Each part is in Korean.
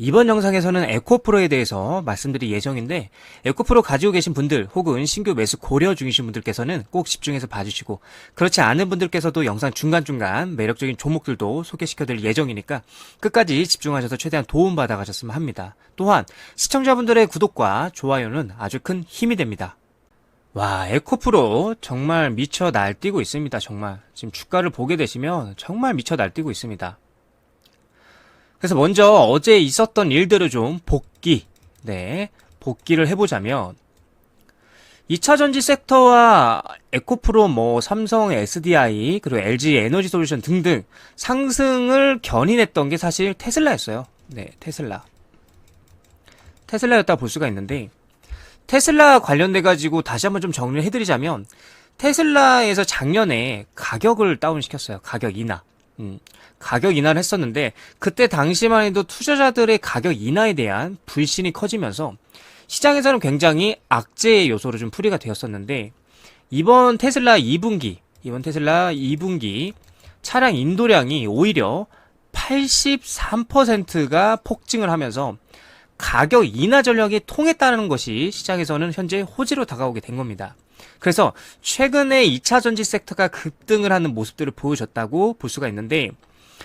이번 영상에서는 에코프로에 대해서 말씀드릴 예정인데 에코프로 가지고 계신 분들 혹은 신규 매수 고려 중이신 분들께서는 꼭 집중해서 봐주시고 그렇지 않은 분들께서도 영상 중간중간 매력적인 종목들도 소개시켜드릴 예정이니까 끝까지 집중하셔서 최대한 도움받아 가셨으면 합니다. 또한 시청자분들의 구독과 좋아요는 아주 큰 힘이 됩니다. 와, 에코프로 정말 미쳐 날뛰고 있습니다. 정말. 지금 주가를 보게 되시면 정말 미쳐 날뛰고 있습니다. 그래서 먼저 어제 있었던 일들을 좀 복귀, 네, 복귀를 해보자면, 2차 전지 섹터와 에코프로, 뭐, 삼성 SDI, 그리고 LG 에너지 솔루션 등등 상승을 견인했던 게 사실 테슬라였어요. 네, 테슬라. 테슬라였다 볼 수가 있는데, 테슬라 관련돼 가지고 다시 한번 좀 정리를 해드리자면, 테슬라에서 작년에 가격을 다운시켰어요. 가격 인하. 음, 가격 인하를 했었는데 그때 당시만 해도 투자자들의 가격 인하에 대한 불신이 커지면서 시장에서는 굉장히 악재의 요소로 좀 풀이가 되었었는데 이번 테슬라 2분기 이번 테슬라 2분기 차량 인도량이 오히려 83%가 폭증을 하면서 가격 인하 전략이 통했다는 것이 시장에서는 현재 호재로 다가오게 된 겁니다. 그래서 최근에 2차 전지 섹터가 급등을 하는 모습들을 보여줬다고 볼 수가 있는데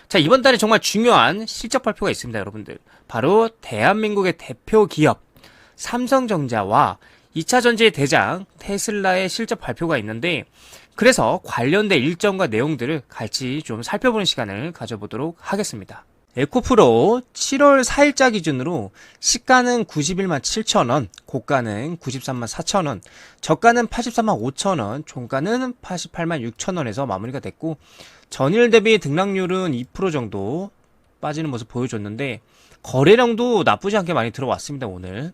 자, 이번 달에 정말 중요한 실적 발표가 있습니다, 여러분들. 바로 대한민국의 대표 기업 삼성전자와 2차 전지의 대장 테슬라의 실적 발표가 있는데 그래서 관련된 일정과 내용들을 같이 좀 살펴보는 시간을 가져보도록 하겠습니다. 에코프로 7월 4일자 기준으로 시가는 91만 7천원, 고가는 93만 4천원, 저가는 83만 5천원, 종가는 88만 6천원에서 마무리가 됐고 전일 대비 등락률은 2% 정도 빠지는 모습 보여줬는데 거래량도 나쁘지 않게 많이 들어왔습니다 오늘.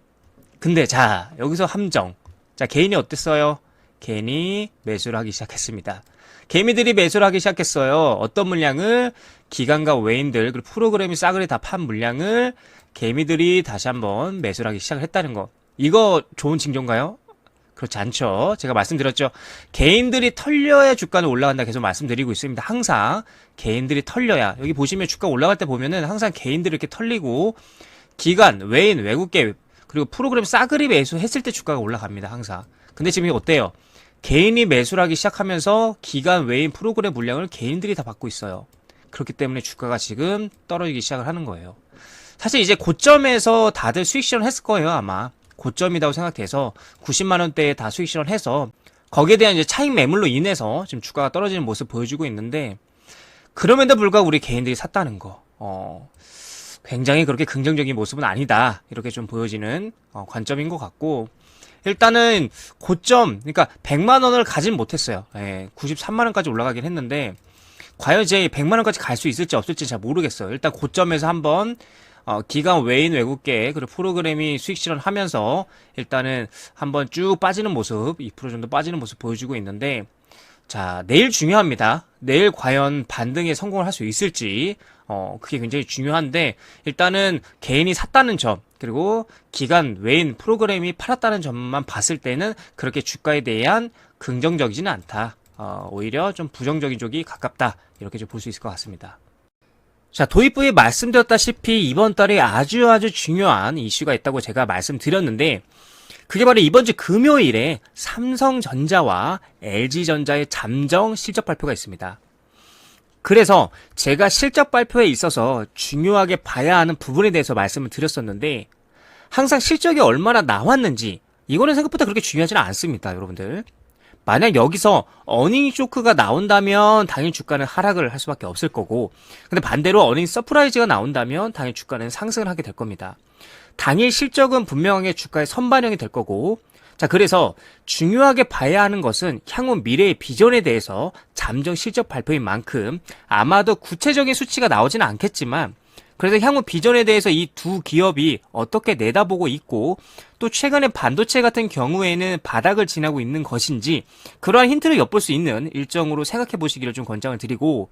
근데 자 여기서 함정. 자 개인이 어땠어요? 개인이 매수를 하기 시작했습니다. 개미들이 매수를 하기 시작했어요. 어떤 물량을 기관과 외인들 그리고 프로그램이 싸그리 다 판 물량을 개미들이 다시 한번 매수를 하기 시작을 했다는 거. 이거 좋은 징조인가요? 그렇지 않죠. 제가 말씀드렸죠. 개인들이 털려야 주가는 올라간다 계속 말씀드리고 있습니다. 항상 개인들이 털려야 여기 보시면 주가 올라갈 때 보면은 항상 개인들이 이렇게 털리고 기관, 외인, 외국계 그리고 프로그램 싸그리 매수했을 때 주가가 올라갑니다. 항상. 근데 지금 이게 어때요? 개인이 매수를 하기 시작하면서 기관, 외인, 프로그램 물량을 개인들이 다 받고 있어요. 그렇기 때문에 주가가 지금 떨어지기 시작을 하는 거예요. 사실 이제 고점에서 다들 수익 실현 했을 거예요, 아마. 고점이라고 생각돼서 90만 원대에 다 수익 실현해서 거기에 대한 이제 차익 매물로 인해서 지금 주가가 떨어지는 모습 보여주고 있는데 그럼에도 불구하고 우리 개인들이 샀다는 거. 어, 굉장히 그렇게 긍정적인 모습은 아니다. 이렇게 좀 보여지는 어, 관점인 것 같고 일단은 고점 그러니까 100만 원을 가진 못했어요. 예, 93만 원까지 올라가긴 했는데 과연 이제 100만 원까지 갈 수 있을지 없을지 잘 모르겠어요. 일단 고점에서 한번 어, 기관 외인 외국계 그리고 프로그램이 수익 실현하면서 일단은 한번 쭉 빠지는 모습 2% 정도 빠지는 모습 보여주고 있는데 자 내일 중요합니다. 내일 과연 반등에 성공을 할 수 있을지 어 그게 굉장히 중요한데 일단은 개인이 샀다는 점 그리고 기관 외인 프로그램이 팔았다는 점만 봤을 때는 그렇게 주가에 대한 긍정적이지는 않다. 어, 오히려 좀 부정적인 쪽이 가깝다. 이렇게 좀 볼 수 있을 것 같습니다. 자, 도입부에 말씀드렸다시피 이번 달에 아주 아주 중요한 이슈가 있다고 제가 말씀드렸는데 그게 바로 이번 주 금요일에 삼성전자와 LG전자의 잠정 실적 발표가 있습니다. 그래서 제가 실적 발표에 있어서 중요하게 봐야 하는 부분에 대해서 말씀을 드렸었는데 항상 실적이 얼마나 나왔는지 이거는 생각보다 그렇게 중요하지는 않습니다, 여러분들. 만약 여기서 어닝 쇼크가 나온다면 당연히 주가는 하락을 할 수밖에 없을 거고 근데 반대로 어닝 서프라이즈가 나온다면 당연히 주가는 상승을 하게 될 겁니다. 당일 실적은 분명하게 주가의 선반영이 될 거고. 자 그래서 중요하게 봐야 하는 것은 향후 미래의 비전에 대해서 잠정 실적 발표인 만큼 아마도 구체적인 수치가 나오지는 않겠지만 그래서 향후 비전에 대해서 이 두 기업이 어떻게 내다보고 있고 또 최근에 반도체 같은 경우에는 바닥을 지나고 있는 것인지 그러한 힌트를 엿볼 수 있는 일정으로 생각해 보시기를 좀 권장을 드리고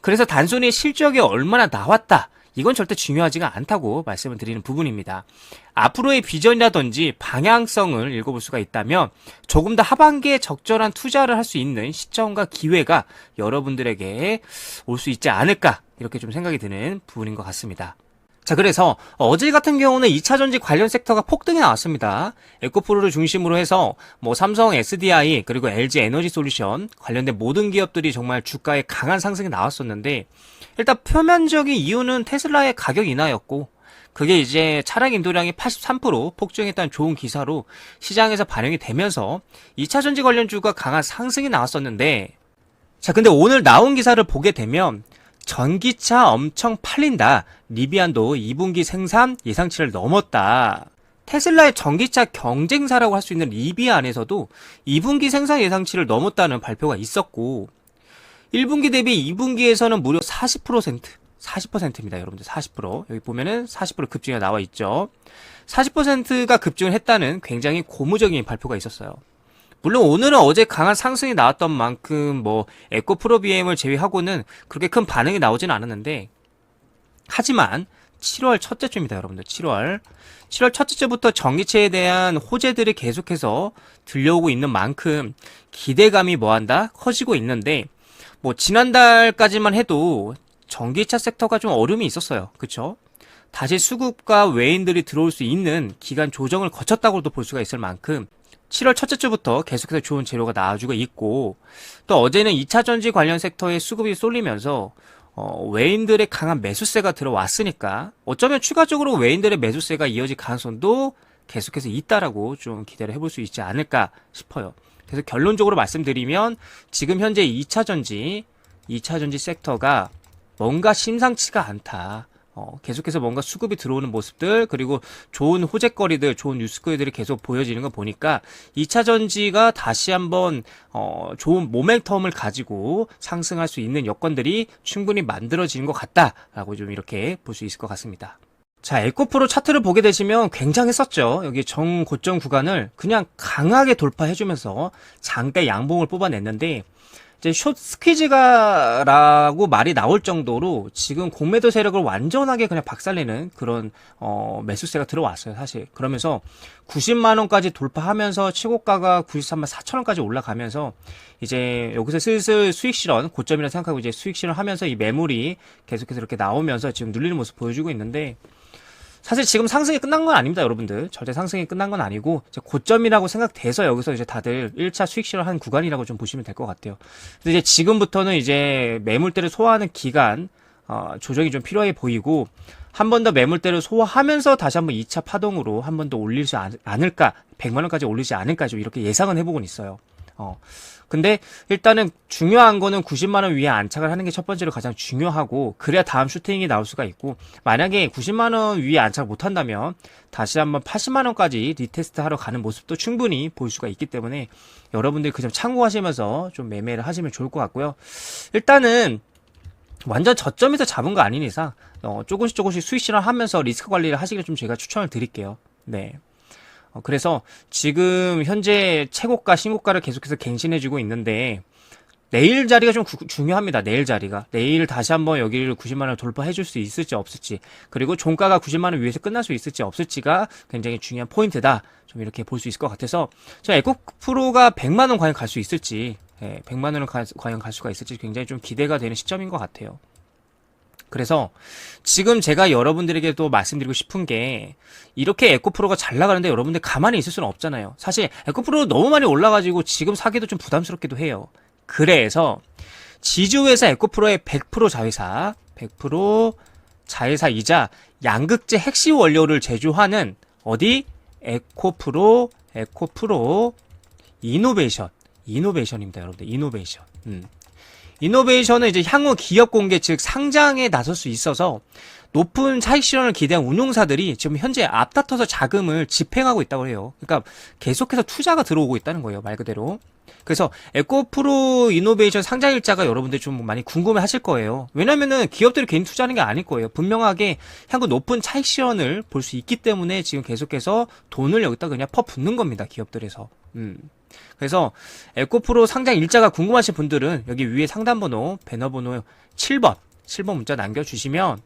그래서 단순히 실적이 얼마나 나왔다 이건 절대 중요하지가 않다고 말씀을 드리는 부분입니다. 앞으로의 비전이라든지 방향성을 읽어볼 수가 있다면 조금 더 하반기에 적절한 투자를 할 수 있는 시점과 기회가 여러분들에게 올 수 있지 않을까 이렇게 좀 생각이 드는 부분인 것 같습니다. 자, 그래서 어제 같은 경우는 2차 전지 관련 섹터가 폭등해 나왔습니다. 에코프로를 중심으로 해서 뭐 삼성 SDI 그리고 LG 에너지 솔루션 관련된 모든 기업들이 정말 주가에 강한 상승이 나왔었는데 일단 표면적인 이유는 테슬라의 가격 인하였고 그게 이제 차량 인도량이 83% 폭증했다는 좋은 기사로 시장에서 반영이 되면서 2차 전지 관련 주가 강한 상승이 나왔었는데 자, 근데 오늘 나온 기사를 보게 되면 전기차 엄청 팔린다. 리비안도 2분기 생산 예상치를 넘었다. 테슬라의 전기차 경쟁사라고 할 수 있는 리비안에서도 2분기 생산 예상치를 넘었다는 발표가 있었고 1분기 대비 2분기에서는 무려 40% 40%입니다, 여러분들. 40%. 여기 보면은 40% 급증이 나와 있죠. 40%가 급증을 했다는 굉장히 고무적인 발표가 있었어요. 물론 오늘은 어제 강한 상승이 나왔던 만큼 뭐 에코 프로 BM을 제외하고는 그렇게 큰 반응이 나오진 않았는데 하지만 7월 첫째 주입니다, 여러분들. 7월. 7월 첫째 주부터 전기차에 대한 호재들이 계속해서 들려오고 있는 만큼 기대감이 뭐한다? 커지고 있는데 뭐 지난달까지만 해도 전기차 섹터가 좀 어려움이 있었어요. 그쵸? 다시 수급과 외인들이 들어올 수 있는 기간 조정을 거쳤다고도 볼 수가 있을 만큼 7월 첫째 주부터 계속해서 좋은 재료가 나와주고 있고 또 어제는 2차 전지 관련 섹터에 수급이 쏠리면서 어, 외인들의 강한 매수세가 들어왔으니까 어쩌면 추가적으로 외인들의 매수세가 이어질 가능성도 계속해서 있다라고 좀 기대를 해볼 수 있지 않을까 싶어요. 그래서 결론적으로 말씀드리면 지금 현재 2차 전지, 2차 전지 섹터가 뭔가 심상치가 않다. 어, 계속해서 뭔가 수급이 들어오는 모습들 그리고 좋은 호재거리들 좋은 뉴스거리들이 계속 보여지는 거 보니까 2차 전지가 다시 한번 어, 좋은 모멘텀을 가지고 상승할 수 있는 여건들이 충분히 만들어지는 것 같다라고 좀 이렇게 볼 수 있을 것 같습니다. 자, 에코프로 차트를 보게 되시면 굉장했었죠. 여기 정고점 구간을 그냥 강하게 돌파해주면서 장대 양봉을 뽑아냈는데 이제 숏 스퀴즈가라고 말이 나올 정도로 지금 공매도 세력을 완전하게 그냥 박살내는 그런 어 매수세가 들어왔어요 사실. 그러면서 90만 원까지 돌파하면서 최고가가 93만 4천 원까지 올라가면서 이제 여기서 슬슬 수익 실현 고점이라 생각하고 이제 수익 실현 하면서 이 매물이 계속해서 이렇게 나오면서 지금 눌리는 모습 보여주고 있는데 사실 지금 상승이 끝난 건 아닙니다, 여러분들. 절대 상승이 끝난 건 아니고 고점이라고 생각돼서 여기서 이제 다들 1차 수익 실현한 구간이라고 좀 보시면 될 것 같아요. 근데 이제 지금부터는 이제 매물대를 소화하는 기간 어, 조정이 좀 필요해 보이고 한 번 더 매물대를 소화하면서 다시 한번 2차 파동으로 한 번 더 올리지 않, 않을까 100만 원까지 올리지 않을까 좀 이렇게 예상은 해보곤 있어요. 어. 근데 일단은 중요한 거는 90만 원 위에 안착을 하는 게 첫 번째로 가장 중요하고 그래야 다음 슈팅이 나올 수가 있고 만약에 90만 원 위에 안착 못 한다면 다시 한번 80만 원까지 리테스트 하러 가는 모습도 충분히 볼 수가 있기 때문에 여러분들 그점 참고하시면서 좀 매매를 하시면 좋을 것 같고요. 일단은 완전 저점에서 잡은 거 아닌 이상 어, 조금씩 조금씩 수익 실현하면서 리스크 관리를 하시길 좀 제가 추천을 드릴게요. 네. 어, 그래서 지금 현재 최고가 신고가를 계속해서 갱신해주고 있는데 내일 자리가 좀 구, 중요합니다. 내일 자리가 내일 다시 한번 여기를 90만 원 돌파해줄 수 있을지 없을지 그리고 종가가 90만 원 위에서 끝날 수 있을지 없을지가 굉장히 중요한 포인트다. 좀 이렇게 볼 수 있을 것 같아서 저 에코프로가 100만 원 과연 갈 수 있을지 예, 100만 원을 가, 과연 갈 수가 있을지 굉장히 좀 기대가 되는 시점인 것 같아요. 그래서 지금 제가 여러분들에게 또 말씀드리고 싶은 게 이렇게 에코프로가 잘 나가는데 여러분들 가만히 있을 수는 없잖아요. 사실 에코프로 너무 많이 올라가지고 지금 사기도 좀 부담스럽기도 해요. 그래서 지주회사 에코프로의 100% 자회사, 100% 자회사이자 양극재 핵심 원료를 제조하는 어디 에코프로, 에코프로 이노베이션, 이노베이션입니다, 여러분들. 이노베이션. 음. 이노베이션은 이제 향후 기업 공개 즉 상장에 나설 수 있어서 높은 차익 실현을 기대한 운용사들이 지금 현재 앞다퉈서 자금을 집행하고 있다고 해요. 그러니까 계속해서 투자가 들어오고 있다는 거예요, 말 그대로. 그래서 에코프로 이노베이션 상장 일자가 여러분들 좀 많이 궁금해 하실 거예요. 왜냐면은 기업들이 개인 투자하는 게 아닐 거예요. 분명하게 향후 높은 차익 실현을 볼 수 있기 때문에 지금 계속해서 돈을 여기다 그냥 퍼 붓는 겁니다. 기업들에서. 음. 그래서 에코프로 상장 일자가 궁금하신 분들은 여기 위에 상담번호, 배너번호 7번, 7번 문자 남겨주시면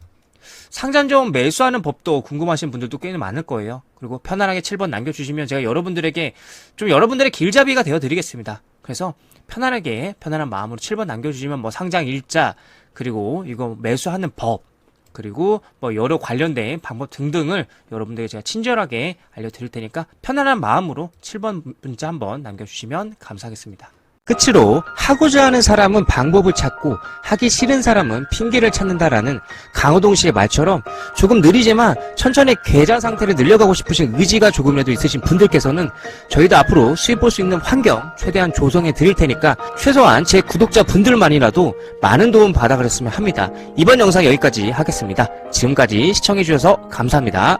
상장 좀 매수하는 법도 궁금하신 분들도 꽤 많을 거예요. 그리고 편안하게 7번 남겨주시면 제가 여러분들에게 좀 여러분들의 길잡이가 되어 드리겠습니다. 그래서 편안하게 편안한 마음으로 7번 남겨주시면 뭐 상장 일자 그리고 이거 매수하는 법 그리고 뭐 여러 관련된 방법 등등을 여러분들에게 제가 친절하게 알려드릴 테니까 편안한 마음으로 7번 문자 한번 남겨주시면 감사하겠습니다. 끝으로 하고자 하는 사람은 방법을 찾고 하기 싫은 사람은 핑계를 찾는다라는 강호동 씨의 말처럼 조금 느리지만 천천히 계좌 상태를 늘려가고 싶으신 의지가 조금이라도 있으신 분들께서는 저희도 앞으로 수입 볼 수 있는 환경 최대한 조성해 드릴 테니까 최소한 제 구독자 분들만이라도 많은 도움 받아 가셨으면 합니다. 이번 영상 여기까지 하겠습니다. 지금까지 시청해 주셔서 감사합니다.